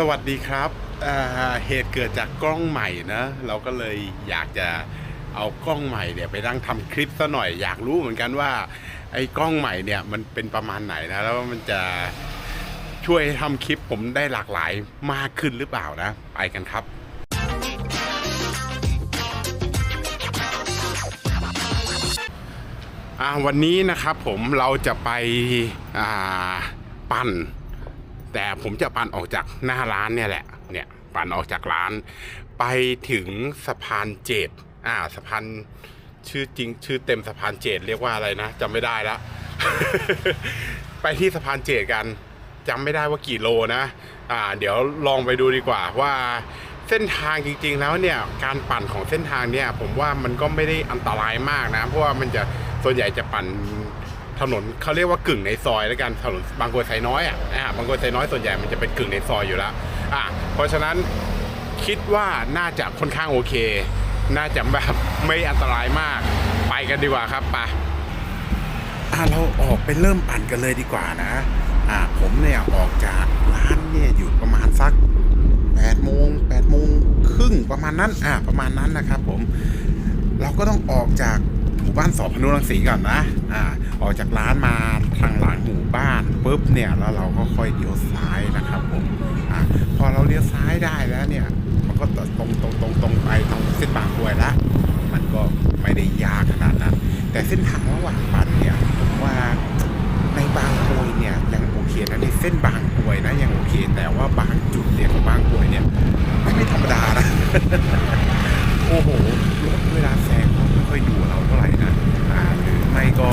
สวัสดีครับเเหตุเกิดจากกล้องใหม่นะ เราก็เลยอยากจะเอากล้องใหม่เนี่ยไปนั่งทำคลิปซะหน่อยอยากรู้เหมือนกันว่าไอ้กล้องใหม่เนี่ยมันเป็นประมาณไหนนะแล้วมันจะช่วยทำคลิปผมได้หลากหลายมากขึ้นหรือเปล่านะ ไปกันครับอ่าวันนี้นะครับผมเราจะไปอ่าปั่น แต่ผมจะปั่นออกจากหน้าร้านเนี่ยแหละเนี่ยปั่นออกจากร้าน ไปถึงสะพานเจดอ่าสะพานชื่อจริงชื่อเต็มสะพานเจดเรียกว่าอะไรนะจำไม่ได้แล้วไปที่สะพานเจดกันจำไม่ได้ว่ากี่โลนะอ่าเดี๋ยวลองไปดูดีกว่าว่าเส้นทางจริงๆแล้วเนี่ยการปั่นของเส้นทางเนี่ยผมว่ามันก็ไม่ได้อันตรายมากนะ เพราะว่ามันจะส่วนใหญ่จะปั่น ถนนเขาเรียกว่ากึ่งในซอยแล้วกันถนนบางกรวยไซน้อยอะอ่าบางกรวยไซน้อยส่วนใหญ่มันจะเป็นกึ่งในซอยอยู่แล้วอ่าเพราะฉะนั้นคิดว่าน่าจะค่อนข้างโอเค น่าจะแบบไม่อันตรายมาก ไปกันดีกว่าครับไปอ่าเราออกไปเริ่มปั่นกันเลยดีกว่านะ อ่าผมเนี่ยออกจากร้านเนี่ยอยู่ประมาณสัก8โมง8โมงครึ่งประมาณนั้นอ่าประมาณนั้นนะครับผมเราก็ต้องออกจาก มู่บ้านสอบพนุรังสีก่อนนะอ่าออกจากร้านมาทางหลังหมู่บ้านปุ๊บเนี่ยแล้วเราก็ค่อยเลี้ยวซ้ายนะครับผมอ่าพอเราเลี้ยวซ้ายได้แล้วเนี่ยมันก็ตรงตรงตรงตรงไปตรงเส้นบางกรวยละมันก็ไม่ได้ยากขนาดนั้นแต่เส้นทางระหว่างปั่นเนี่ยผมว่าในบางกรวยเนี่ยยังโอเคนะในเส้นบางกรวยนะยังโอเค แต่ว่าบางจุดเนี่ยของบางกรวยเนี่ยไม่ไม่ธรรมดานะโอ้โห ค่อยดูเราเท่าไหร่นะอ่าหรือไม่ก็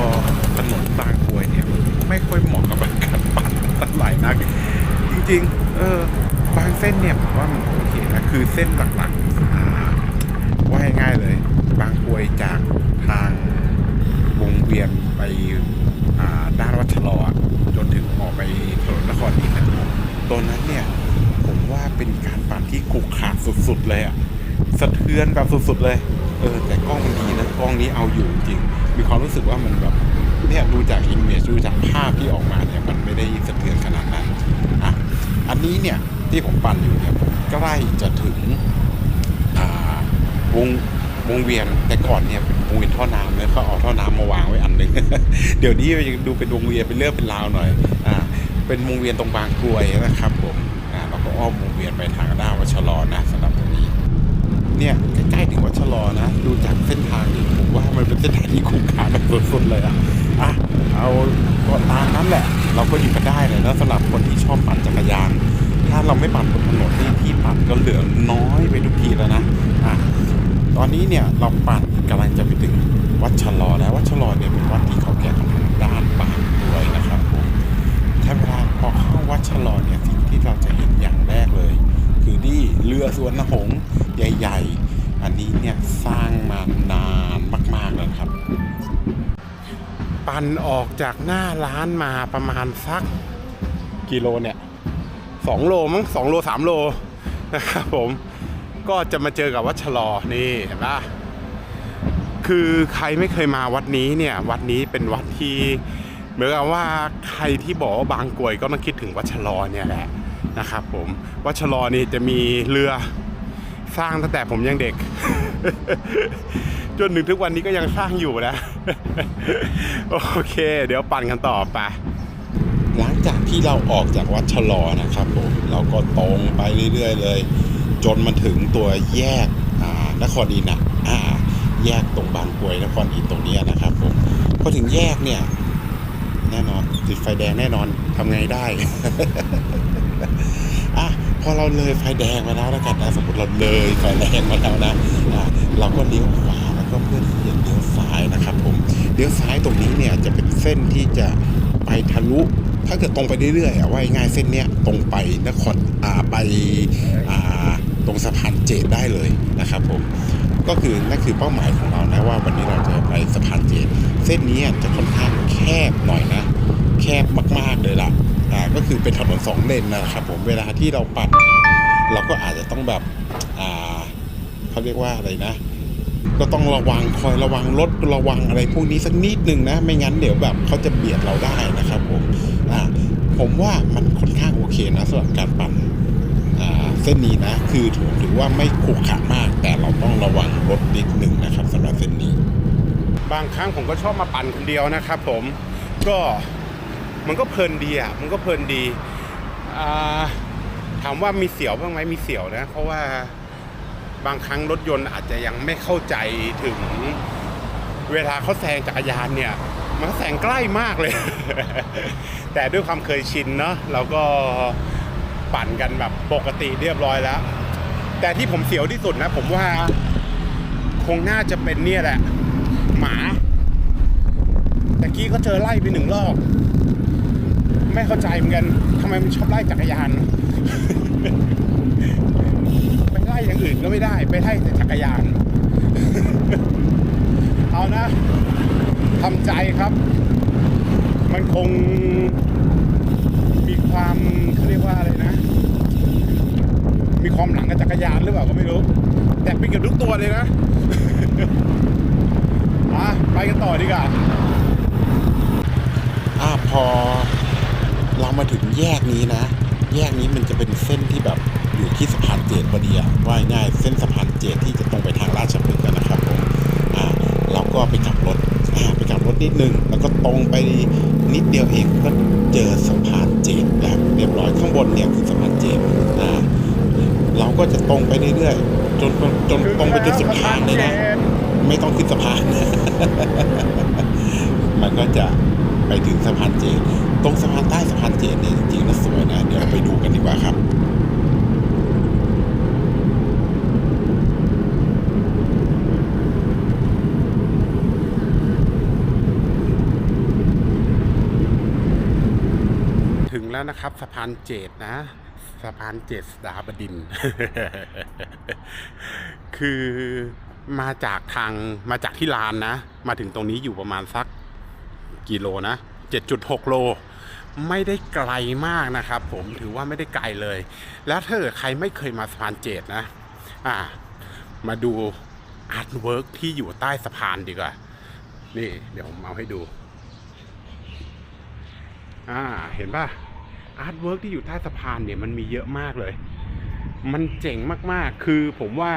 ถนนบางกรวยเนี่ยไม่ค่อยเหมาะกับการปั่นเท่าไหร่นักจริงๆ เออบางเส้นเนี่ยผมว่ามันโอเคนะคือเส้นหลักๆอ่าว่าง่ายๆเลย บางกรวยจากทางวงเวียนไปด้านวัดชะลอจนถึงออกไปถนนนครอินทร์นะตรงนั้นเนี่ยผมว่าเป็นการปั่นที่ขรุขระสุดๆเลยอะสะเทือนแบบสุดๆเลย เออ แต่กล้องมันดี กล้องนี้เอาอยู่จริง มีความรู้สึกว่ามันแบบเนี่ยดูจากอิมเมจดูจากภาพที่ออกมาเนี่ยมันไม่ได้สะเทือนขนาดนั้นอะอันนี้เนี่ยที่ผมปั่นอยู่เนี่ยใกล้จะถึงวงวงเวียนแต่ก่อนเนี่ยวงเวียนท่อน้ำเลยเขาเอาท่อน้ำมาวางไว้อันหนึ่งเดี๋ยวนี้ดูเป็นวงเวียนเป็นเรื่องเป็นราวหน่อยอ่าเป็นวงเวียนตรงบางกรวยนะครับผมอ่าเราก็อ้อมวงเวียนไปทางด้านวัชะลอนะสำหรับตรงนี้ เนี่ยใกล้ๆถึง วัดชะลอนะ ดูจากเส้นทางนี่ผมว่ามันเป็นเส้นทางที่คุ้มค่าแบบสุดๆเลยอะอะเอาก็ตามนั้นแหละ เราก็อยู่กันได้เลยแล้วสำหรับคนที่ชอบปั่นจักรยาน ถ้าเราไม่ปั่นบนถนนนี่ที่ปั่นก็เหลือน้อยไปทุกทีแล้วนะอะตอนนี้เนี่ยเราปั่นกำลังจะไปถึงวัดชะลอแล้ววัดชะลอเนี่ยเป็นวัดที่เขาแก่ของทางด้านบางกรวยนะครับผมถ้าเวลาพอเข้าวัดชะลอเนี่ยสิ่งที่เราจะเห็นอย่างแรกเลย คือนี่เรือสวนหงใหญ่ ๆ อันนี้เนี่ยสร้างมานานมาก ๆ แล้วครับ ปั่นออกจากหน้าร้านมาประมาณสักกิโลเนี่ยสองโลมั้งสองโลสามโลนะครับผมก็จะมาเจอกับวัดชะลอนี่เห็นปะคือใครไม่เคยมาวัดนี้เนี่ย วัดนี้เป็นวัดที่เหมือนกับว่าใครที่บอกว่าบางกรวยก็ต้องคิดถึงวัดชะลอเนี่ยแหละนะครับผมวัดชะลอนี่จะมีเรือ สร้างตั้งแต่ผมยังเด็ก จนถึงทุกวันนี้ก็ยังสร้างอยู่นะ โอเค เดี๋ยวปั่นกันต่อไปหลังจากที่เราออกจากวัดชะลอนะครับผมเราก็ตรงไปเรื่อยๆเลย จนมันถึงตัวแยกนครอินทร์อะอาแยกตรงบางกรวยนครอินทร์ตรงนี้นะครับผมพอถึงแยกเนี่ย แน่นอนติดไฟแดงแน่นอนทำไงได้ พอเราเลยไฟแดงมาแล้วแล้วกันนะสมมติเราเลยไฟแดงมาแล้วนะเราก็เลี้ยวขวาแล้วก็เพื่อที่จะเลี้ยวซ้ายนะครับผมเลี้ยวซ้ายตรงนี้เนี่ยจะเป็นเส้นที่จะไปทะลุถ้าเกิดตรงไปเรื่อยๆว่าง่ายเส้นเนี้ยตรงไปนครอ่าไปอ่าตรงสะพานเจดได้เลยนะครับผมก็คือนั่นคือเป้าหมายของเรานะว่าวันนี้เราจะไปสะพานเจดเส้นนี้จะค่อนข้างแคบหน่อยนะ แคบมากๆเลยล่ะอ่า ก็คือเป็นถนนสองเลนนะครับผมเวลาที่เราปั่นเราก็อาจจะต้องแบบอ่าเขาเรียกว่าอะไรนะ ก็ต้องระวังคอยระวังรถระวังอะไรพวกนี้สักนิดนึงนะ ไม่งั้นเดี๋ยวแบบเขาจะเบียดเราได้นะครับผมอ่าผมว่ามันค่อนข้างโอเคนะสำหรับการปั่นเส้นนี้นะ คือถือว่าไม่ขรุขระมาก แต่เราต้องระวังรถนิดหนึ่งนะครับสำหรับเส้นนี้ บางครั้งผมก็ชอบมาปั่นคนเดียวนะครับ ผมก็ มันก็เพลินดีอะมันก็เพลินดีถามว่ามีเสียวบ้างไหมมีเสียวนะ เพราะว่าบางครั้งรถยนต์อาจจะยังไม่เข้าใจถึงเวลาเขาแซงจักรยานเนี่ย มันแซงใกล้มากเลย แต่ด้วยความเคยชินเนาะเราก็ปั่นกันแบบปกติเรียบร้อยแล้ว แต่ที่ผมเสียวที่สุดนะ ผมว่าคงน่าจะเป็นเนี่ยแหละ หมาต่กี้ก็เจอไล่ไปหนึ่งรอบ ไม่เข้าใจเหมือนกันทำไมมันชอบไล่จักรยาน ไปไล่อย่างอื่นก็ไม่ได้ ไปไล่แต่จักรยาน เอานะทำใจครับ มันคงมีความเขาเรียกว่าอะไรนะ มีความหลังกับจักรยานหรือเปล่าก็ไม่รู้ แต่เป็นกับทุกตัวเลยนะอะไปกันต่อดีกว่าอ่าพอ เรามาถึงแยกนี้นะ แยกนี้มันจะเป็นเส้นที่แบบอยู่ที่สะพานเจดพอดีอะว่ายง่ายเส้นสะพานเจดที่จะตรงไปทางราชพฤกษ์นะครับผมอ่าเราก็ไปกลับรถอ่าไปกลับรถนิดนึง แล้วก็ตรงไปนิดเดียวเองก็เจอสะพานเจดแล้วเรียบร้อยข้างบนเนี่ยคือสะพานเจดอ่าเราก็จะตรงไปเรื่อยๆจนจนตรงไปจนสุดทางเลยนะไม่ต้องขึ้นสะพาน มันก็จะ ไปถึงสะพานเจดตรงสะพานใต้สะพานเจดเนี่ยจริงๆแล้วสวยนะ เดี๋ยวไปดูกันดีกว่าครับถึงแล้วนะครับสะพานเจดนะสะพานเจดสดาบดิน คือมาจากทางมาจากที่ลานนะ มาถึงตรงนี้อยู่ประมาณสัก กี่โลนะ 7.6 โล ไม่ได้ไกลมากนะครับผมถือว่าไม่ได้ไกลเลย แล้วถ้าเกิดใครไม่เคยมาสะพานเจดนะอ่ามาดูอาร์ตเวิร์กที่อยู่ใต้สะพานดีกว่า นี่เดี๋ยวผมเอาให้ดูอ่าเห็นป่ะอาร์ตเวิร์กที่อยู่ใต้สะพานเนี่ยมันมีเยอะมากเลย มันเจ๋งมากๆ คือผมว่า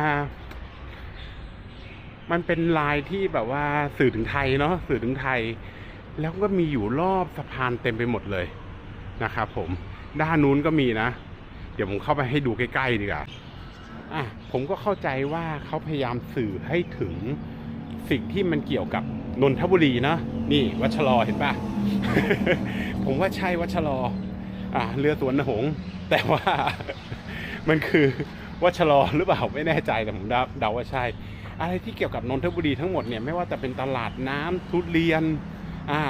มันเป็นลายที่แบบว่าสื่อถึงไทยเนาะสื่อถึงไทย แล้วก็มีอยู่รอบสะพานเต็มไปหมดเลยนะครับผมด้านนู้นก็มีนะ เดี๋ยวผมเข้าไปให้ดูใกล้ๆดีกว่าอะผมก็เข้าใจว่าเขาพยายามสื่อให้ถึงสิ่งที่มันเกี่ยวกับนนทบุรีเนะนี่วัชรอเห็นปะผมว่าใช่วัชรออ่าเรือสวนหง แต่ว่ามันคือวัชรอหรือเปล่าไม่แน่ใจแต่ผมเดาเดาว่าใช่ อะไรที่เกี่ยวกับนนทบุรีทั้งหมดเนี่ยไม่ว่าจะเป็นตลาดน้ำทุเรียน อ่า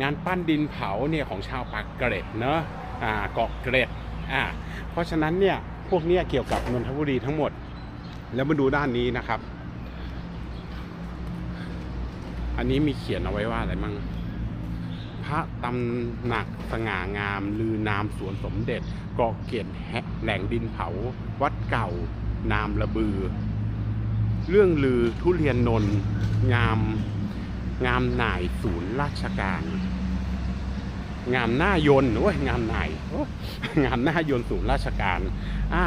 งานปั้นดินเผาเนี่ยของชาวปากเกร็ดเนอะอ่าเกาะเกร็ดอ่าเพราะฉะนั้นเนี่ยพวกเนี้ยเกี่ยวกับนนทบุรีทั้งหมด แล้วมาดูด้านนี้นะครับ อันนี้มีเขียนเอาไว้ว่าอะไรมั่งพระตำหนักสง่างามลือนามสวนสมเด็จเกาะเกร็ดแหะแหล่งดินเผา วัดเก่านามระบือ เรื่องลือทุเรียนนนงาม งามหน่ายศูนย์ราชการ งามหน้ายน์โอ้ยงามหน่ายงามหน้ายน์ศูนย์ราชการอ่า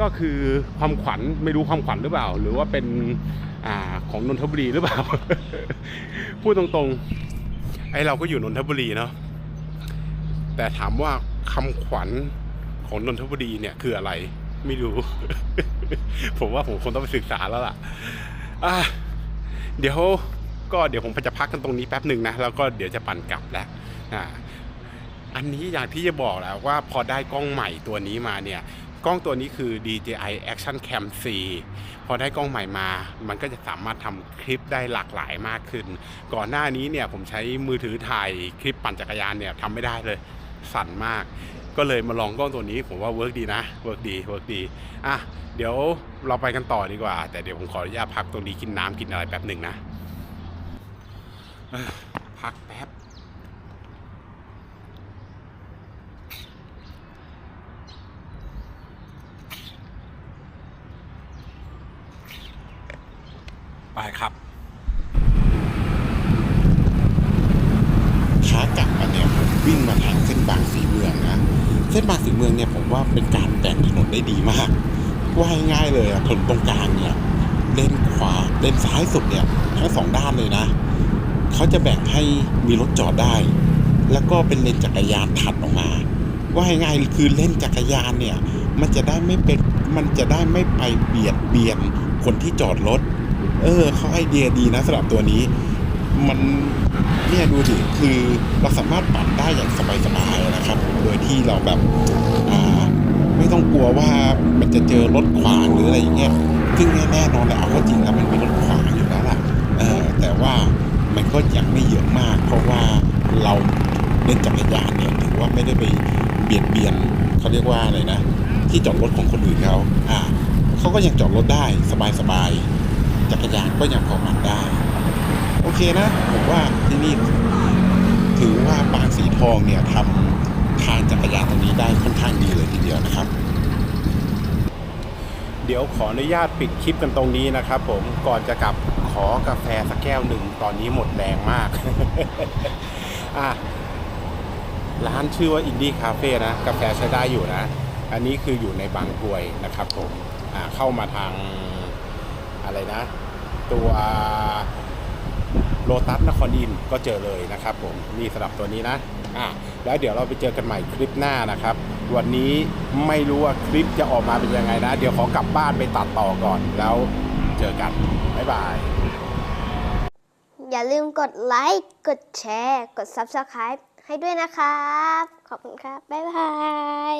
ก็คือความขวัญไม่รู้ความขวัญหรือเปล่า หรือว่าเป็นอ่าของนนทบุรีหรือเปล่า พูดตรงๆ ไอเราก็อยู่นนทบุรีเนาะแต่ถามว่าคำขวัญของนนทบุรีเนี่ยคืออะไร ไม่รู้ ผมว่าผมคงต้องไปศึกษาแล้วล่ะ อะเดี๋ยว ก็เดี๋ยวผมจะพักกันตรงนี้แป๊บหนึ่งนะแล้วก็เดี๋ยวจะปั่นกลับแล้วอ่าอันนี้อย่างที่จะบอกแล้วว่าพอได้กล้องใหม่ตัวนี้มาเนี่ยกล้องตัวนี้คือ DJI Action Cam 4พอได้กล้องใหม่มา มันก็จะสามารถทำคลิปได้หลากหลายมากขึ้น ก่อนหน้านี้เนี่ยผมใช้มือถือถ่ายคลิปปั่นจักรยานเนี่ยทำไม่ได้เลย สั่นมาก ก็เลยมาลองกล้องตัวนี้ผมว่าเวิร์กดีนะ เวิร์กดี เวิร์กดี อะ เดี๋ยวเราไปกันต่อดีกว่า แต่เดี๋ยวผมขออนุญาตพักตรงนี้กินน้ำกินอะไรแป๊บหนึ่งนะ พักแป๊บ ไปครับขากลับมาเนี่ยวิ่งมาทางเส้นบางสีเมืองนะ เส้นบางสีเมืองเนี่ยผมว่าเป็นการแต่งถนนได้ดีมากว่าง่ายเลยอะถนนตรงกลางเนี่ยเลนขวาเลนซ้ายสุดเนี่ยทั้งสองด้านเลยนะ เขาจะแบ่งให้มีรถจอดได้ แล้วก็เป็นเลนจักรยานถัดออกมา ว่าง่ายๆคือเล่นจักรยานเนี่ยมันจะได้ไม่เป็นมันจะได้ไม่ไปเบียดเบียนคนที่จอดรถ เออเขาไอเดียดีนะสำหรับตัวนี้ มันเนี่ยดูดิคือเราสามารถปั่นได้อย่างสบายๆนะครับ โดยที่เราแบบอ่าไม่ต้องกลัวว่ามันจะเจอรถขวางหรืออะไรอย่างเงี้ยซึ่งแน่นอนแหละเอาเข้าจริงแล้วมันมีรถขวางอยู่แล้วล่ะเออแต่ว่า มันก็ยังไม่เยอะมาก เพราะว่าเราเล่นจักรยานเนี่ยถือว่าไม่ได้ไปเบียดเบียนเขาเรียกว่าอะไรนะ ที่จอดรถของคนอื่นเขาอ่าเขาก็ยังจอดรถได้สบายๆจักรยานก็ยังพอมันได้ โอเคนะผมว่าที่นี่ถือว่าบางสีทองเนี่ยทำทางจักรยานตรงนี้ได้ค่อนข้างดีเลยทีเดียวนะครับ เดี๋ยวขออนุญาตปิดคลิปกันตรงนี้นะครับ ผมก่อนจะกลับขอกาแฟสักแก้วหนึ่งตอนนี้หมดแรงมากอะร้านชื่อว่าอินดี้คาเฟ่นะกาแฟใช้ได้อยู่นะ อันนี้คืออยู่ในบางกรวยนะครับผมอ่าเข้ามาทางอะไรนะ ตัว โลตัสนครอินก็เจอเลยนะครับผมนี่สำหรับตัวนี้นะอะแล้วเดี๋ยวเราไปเจอกันใหม่คลิปหน้านะครับ วันนี้ไม่รู้ว่าคลิปจะออกมาเป็นยังไงนะ เดี๋ยวขอกลับบ้านไปตัดต่อก่อนแล้วเจอกัน บ๊ายบาย อย่าลืมกดไลค์กดแชร์ กด Subscribe ให้ด้วยนะครับ ขอบคุณครับ บ๊ายบาย